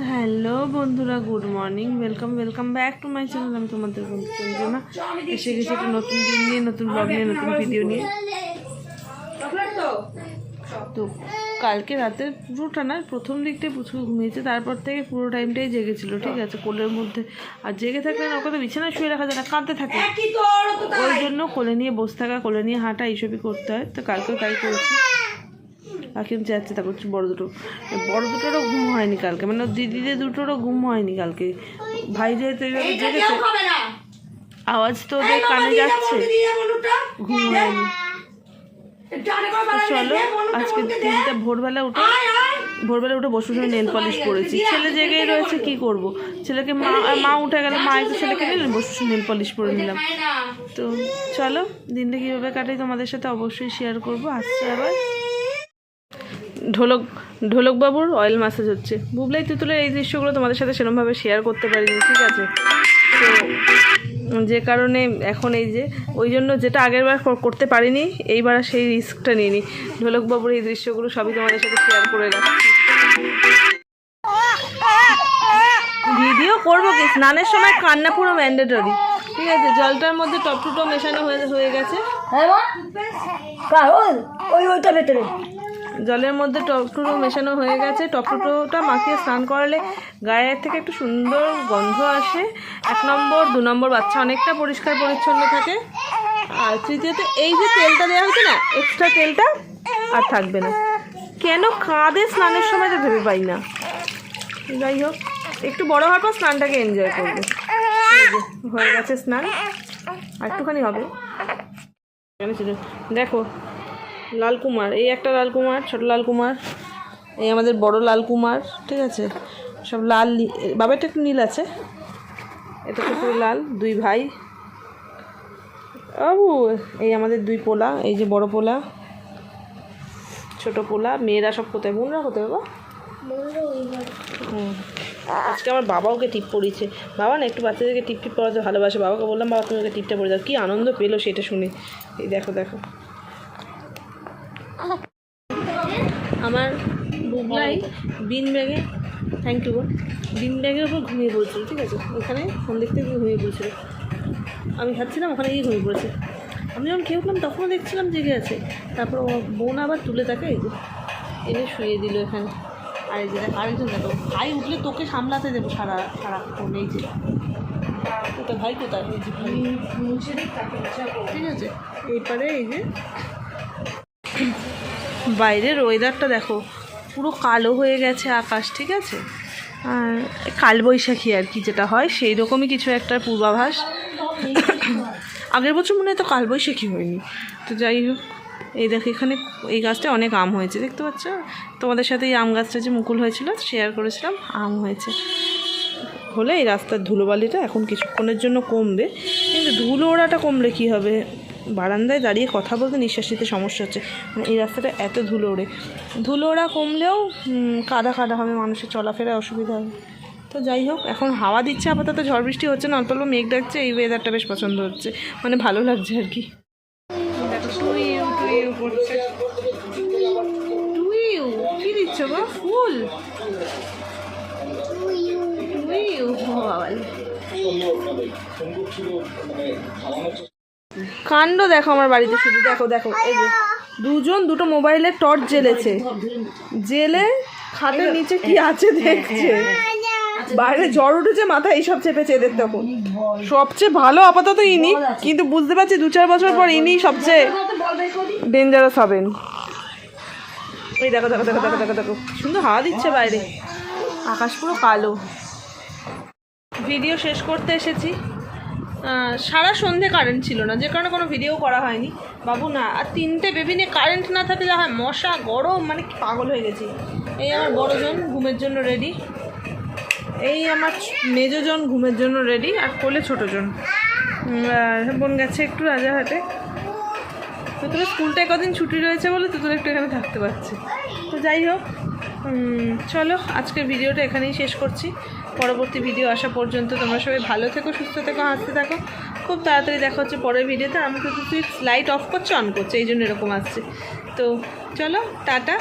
Hello বন্ধুরা good morning welcome welcome back to my channel. আমি তোমাদের বন্ধু এসে গেছি একটা নতুন দিন নিয়ে নতুন ব্লগ নিয়ে নতুন ভিডিও নিয়ে। তো কালকে রাতে পুরোটা না প্রথম দিকটাই প্রচুর ঘুমিয়েছে তারপর থেকে পুরো টাইমটাই জেগেছিল ঠিক আছে? কোলের মধ্যে আর জেগে থাকলে না ওকে তো বিছানায় শুয়ে রাখা যায় না কাঁদতে থাকে। ওই জন্য কোলে নিয়ে বসে থাকা কোলে নিয়ে হাঁটা এইসবই করতে হয়। তো কালকেও তাই করেছি। আর কিন্তু যাচ্ছে তা করছি বড় দুটো। বড় দুটোরও ঘুম হয়নি কালকে। মানে দিদিদের দুটোরও ঘুম হয়নি কালকে। ভাই যেহেতু এইভাবে জেগেছে আওয়াজ তো ওদের কানে যাচ্ছে। ঘুম হয়নি। চলো আজকে দিনটা ভোরবেলা উঠে ভোরবেলা উঠে বসে বসে নেল পলিশ করেছি ছেলে জেগেই রয়েছে কি করব? ছেলেকে মা মা উঠে গেলে মা একটু ছেলেকে নিলেন বসে নেল পলিশ করে নিলাম। তো চলো দিনটা কীভাবে কাটাই তোমাদের সাথে অবশ্যই শেয়ার করব। আসছে আবার। ঢোলক ঢোলক বাবুর অয়েল ম্যাসাজ হচ্ছে। বুবলাই তুতুলের এই দৃশ্যগুলো তোমাদের সাথে সেরকমভাবে শেয়ার করতে পারিনি, ঠিক আছে? তো যে কারণে এখন এই যে, ওই জন্য যেটা আগের বার করতে পারিনি, এইবার সেই রিস্কটা নিইনি। ঢোলক বাবুর এই দৃশ্যগুলো সবই তোমাদের সাথে শেয়ার করে রাখছি। ভিডিও করব কি? স্নানের সময় কান্না পুরো ম্যান্ডেটরি ঠিক আছে, জলটার মধ্যে টপ টু টপ মেশানো হয়ে হয়ে গেছে। ভেতরে। জলের মধ্যে টপটুটো মেশানো হয়ে গেছে। টপটুটোটা মাখিয়ে স্নান করালে গায়ের থেকে একটু সুন্দর গন্ধ আসে। এক নম্বর, দু নম্বর বাচ্চা অনেকটা পরিষ্কার পরিচ্ছন্ন থাকে। আর তৃতীয়ত, এই যে তেলটা দেওয়া হয়েছে না এক্সট্রা তেলটা আর থাকবে না। কেন কাঁদে স্নানের সময় তো ভেবে পাই না। যাই হোক, একটু বড় হওয়ার পর স্নানটাকে এনজয় করব। হয়ে গেছে স্নান। আর একটুখানি হবে। দেখো লাল কুমার এই একটা লাল কুমার ছোট লাল কুমার এই আমাদের বড় লাল কুমার ঠিক আছে? সব লাল বাবারটা একটু নীল আছে? এটা তো পুরো লাল, দুই ভাই। বাবু, এই আমাদের দুই পোলা, এই যে বড় পোলা, ছোট পোলা, মেয়েরা সব কোথায়? বোনরা কোথায় বাবা? আজকে আমার বাবা ওকে টিপ পড়িয়েছে। বাবা না, একটু বাচ্চাদেরকে টিপ টিপ পড়াতে ভালোবাসে। বাবাকে বললাম, বাবা, তুমি ওকে টিপটা পড়ে দাও। কী আনন্দ পেল সেটা শুনে। এই দেখো দেখো। আমার বুবলাই বিন ব্যাগে থ্যাংক ইউ বিন ব্যাগের উপর ঘুমিয়ে পড়েছিল ঠিক আছে? ওখানে ফোন দেখতে গিয়ে ঘুমিয়ে পড়েছিল। আমি খাচ্ছিলাম ওখানে গিয়ে ঘুমিয়ে পড়েছে। আমি যখন খেয়ে উঠলাম তখনও দেখছিলাম জেগে আছে। তারপর ও বোন আবার তুলে তাকে এই যে এনে শুয়ে দিল এখানে। আর এই যে দেখ, আরেকজন দেখো। ভাই উঠলে তোকে সামলাতে দেবো সারা সারাক্ষণ এই যে। কোথায়? ভাই। কোথায় ঠিক আছে? এরপরে এই যে বাইরের ওয়েদারটা দেখো, পুরো কালো হয়ে গেছে আকাশ, ঠিক আছে? আর কালবৈশাখী আর কি যেটা হয়, সেই রকমই কিছু একটা পূর্বাভাস। আগের বছর মনে হয় তো কালবৈশাখী হয়নি। তো যাই হোক, এই দেখো এখানে এই গাছটা অনেক আম হয়েছে, দেখতে পাচ্ছ? তোমাদের সাথে এই আম গাছটা যে মুকুল হয়েছিল শেয়ার করেছিলাম, আম হয়েছে। হলে এই রাস্তার ধুলোবালিটা এখন কিছুক্ষণের জন্য কমবে, কিন্তু ধুলো ওড়াটা কমলে কী হবে? বারান্দায় দাঁড়িয়ে কথা বলতে নিঃশ্বাস নিতে সমস্যা হচ্ছে। মানে এই রাস্তাটা এত ধুলো ওড়ে ধুলো ওড়া কমলেও কাদা কাদা হবে মানুষের চলাফেরায় অসুবিধা হবে। তো যাই হোক এখন হাওয়া দিচ্ছে আপাতত ঝড় বৃষ্টি হচ্ছে না অল্প অল্প মেঘ ডাকছে এই ওয়েদারটা বেশ পছন্দ হচ্ছে। মানে ভালো লাগছে আর কি। দিচ্ছ গো? ফুল? কাণ্ড দেখো আমার বাড়িতে শুধু, দেখো দেখো, এই যে দুজন দুটো মোবাইলের টর্চ জ্বেলেছে। জেলে খাটের নিচে কি আছে দেখছে? বাইরে জ্বর উঠেছে, মাথায় এইসব চেপেছে এদের তখন। সবচেয়ে ভালো আপাতত ইনি, কিন্তু বুঝতে পারছি দু চার বছর পর ইনি সবচেয়ে ডেঞ্জারাস হবেন। এই দেখো দেখো দেখো দেখো দেখো দেখো, সুন্দর হাওয়া দিচ্ছে বাইরে। আকাশ পুরো কালো। ভিডিও শেষ করতে এসেছি। সারা সন্ধে কারেন্ট ছিল না, যে কারণে কোনো ভিডিও করা হয়নি। বাবু না, আর তিনটে বেবিনে কারেন্ট না থাকলে যা হয় মশা, গরম মানে পাগল হয়ে গেছি। এই আমার বড়জন ঘুমের জন্য রেডি এই আমার মেজোজন ঘুমের জন্য রেডি আর কোলে ছোটোজন বোন গেছে একটু রাজারহাটে তো তোর স্কুলটায় কদিন ছুটি রয়েছে বলে তো তোর একটু এখানে থাকতে পারছে তো যাই হোক চলো, আজকের ভিডিওটা এখানেই শেষ করছি। পরবর্তী ভিডিও আসা পর্যন্ত তোমরা সবাই ভালো থেকো, সুস্থ থেকো, হাসতে থাকো। খুব তাড়াতাড়ি দেখা হচ্ছে পরের ভিডিওতে। আমাকে তো তুই লাইট অফ করছে অন করছে, এই জন্য এরকম আসছে। তো চলো, টাটা।